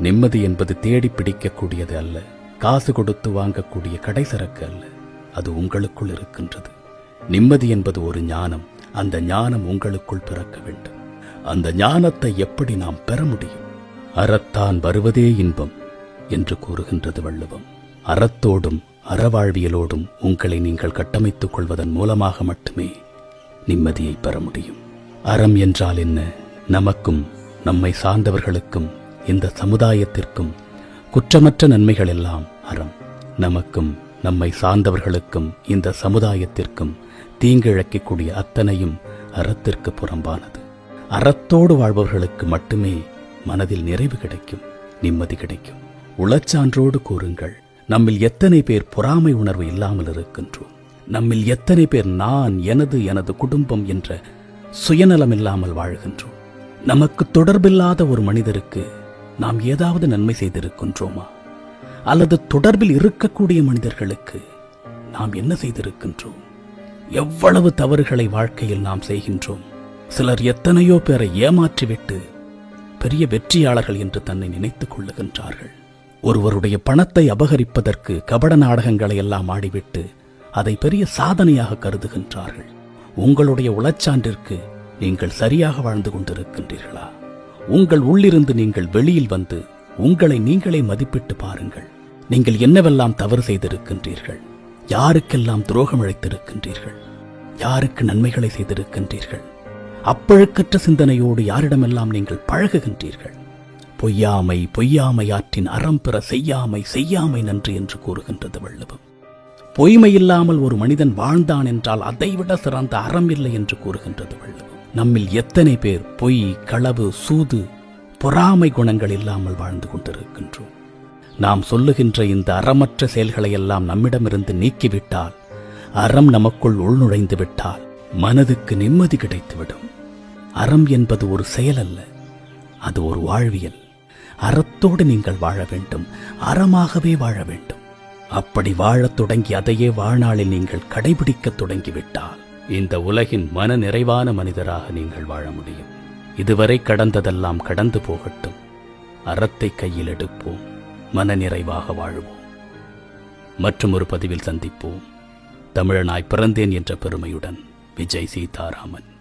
நிம்மதி என்பது தேடி பிடிக்கக்கூடியது அல்ல. காசு கொடுத்து வாங்கக்கூடிய கடை சரக்கு அல்ல. அது உங்களுக்குள் இருக்கின்றது. நிம்மதி என்பது ஒரு ஞானம். அந்த ஞானம் உங்களுக்குள் பிறக்க வேண்டும். அந்த ஞானத்தை எப்படி நாம் பெற முடியும்? அறத்தான் வருவதே இன்பம் என்று கூறுகின்றது வள்ளுவம். அறத்தோடும் அறவாழ்வியலோடும் உங்களை நீங்கள் கட்டமைத்துக் கொள்வதன் மூலமாக மட்டுமே நிம்மதியை பெற முடியும். அறம் என்றால் என்ன? நமக்கும் நம்மை சார்ந்தவர்களுக்கும் இந்த சமுதாயத்திற்கும் குற்றமற்ற நன்மைகள் எல்லாம் அறம். நமக்கும் நம்மை சார்ந்தவர்களுக்கும் இந்த சமுதாயத்திற்கும் தீங்கிழைக்கக்கூடிய அத்தனையும் அறத்திற்கு புறம்பானது. அறத்தோடு வாழ்பவர்களுக்கு மட்டுமே மனதில் நிறைவு கிடைக்கும் நிம்மதி கிடைக்கும். உளச்சான்றோடு கூறுங்கள் நம்மில் எத்தனை பேர் பொறாமை உணர்வு இல்லாமல் இருக்கின்றோம்? நம்மில் எத்தனை பேர் நான் எனது எனது குடும்பம் என்ற சுயநலம் இல்லாமல் வாழ்கின்றோம்? நமக்கு தொடர்பில்லாத ஒரு மனிதருக்கு நாம் ஏதாவது நன்மை செய்திருக்கின்றோமா? அல்லது தொடர்பில் இருக்கக்கூடிய மனிதர்களுக்கு நாம் என்ன செய்திருக்கின்றோம்? எவ்வளவு தவறுகளை வாழ்க்கையில் நாம் செய்கின்றோம்? சிலர் எத்தனையோ பேரை ஏமாற்றிவிட்டு பெரிய வெற்றியாளர்கள் என்று தன்னை நினைத்துக் கொள்ளுகின்றார்கள். ஒருவருடைய பணத்தை அபகரிப்பதற்கு கபட நாடகங்களை எல்லாம் ஆடிவிட்டு அதை பெரிய சாதனையாக கருதுகின்றார்கள். உங்களுடைய உளச்சான்றிற்கு நீங்கள் சரியாக வாழ்ந்து கொண்டிருக்கின்றீர்களா? உங்கள் உள்ளிருந்து நீங்கள் வெளியில் வந்து உங்களை நீங்களே மதிப்பிட்டு பாருங்கள். நீங்கள் என்னவெல்லாம் தவறு செய்திருக்கின்றீர்கள்? யாருக்கெல்லாம் துரோகம் இழைத்திருக்கின்றீர்கள் யாருக்கு நன்மைகளை செய்திருக்கின்றீர்கள்? அப்பழுக்கற்ற சிந்தனையோடு யாரிடமெல்லாம் நீங்கள் பழகுகின்றீர்கள்? பொய்யாமை பொய்யாமையாற்றின் அறம் பெற செய்யாமை செய்யாமை நன்று என்று கூறுகின்றது வள்ளுவம். பொய்மை இல்லாமல் ஒரு மனிதன் வாழ்ந்தான் என்றால் அதைவிட சிறந்த அறம் இல்லை என்று கூறுகின்றது வள்ளுவம். நம்மில் எத்தனை பேர் பொய் களவு சூது பொறாமை குணங்கள் இல்லாமல் வாழ்ந்து கொண்டிருக்கின்றோம். நாம் சொல்லுகின்ற இந்த அறமற்ற செயல்களை எல்லாம் நம்மிடமிருந்து நீக்கிவிட்டால் அறம் நமக்குள் உள்நுழைந்து விட்டால் மனதுக்கு நிம்மதி கிடைத்துவிடும். அறம் என்பது ஒரு செயல் அல்ல அது ஒரு வாழ்வியல். அறத்தோடு நீங்கள் வாழ வேண்டும் அறமாகவே வாழ வேண்டும். அப்படி வாழத் தொடங்கி அதையே வாழ்நாளில் நீங்கள் கடைபிடிக்கத் தொடங்கிவிட்டால் இந்த உலகின் மன நிறைவான மனிதராக நீங்கள் வாழ முடியும். இதுவரை கடந்ததெல்லாம் கடந்து போகட்டும். அறத்தை கையில் எடுப்போம். மன நிறைவாக வாழ்வோம். மற்றும் ஒரு பதிவில் சந்திப்போம். தமிழனாய் பிறந்தேன் என்ற பெருமையுடன் விஜய் சீதாராமன்.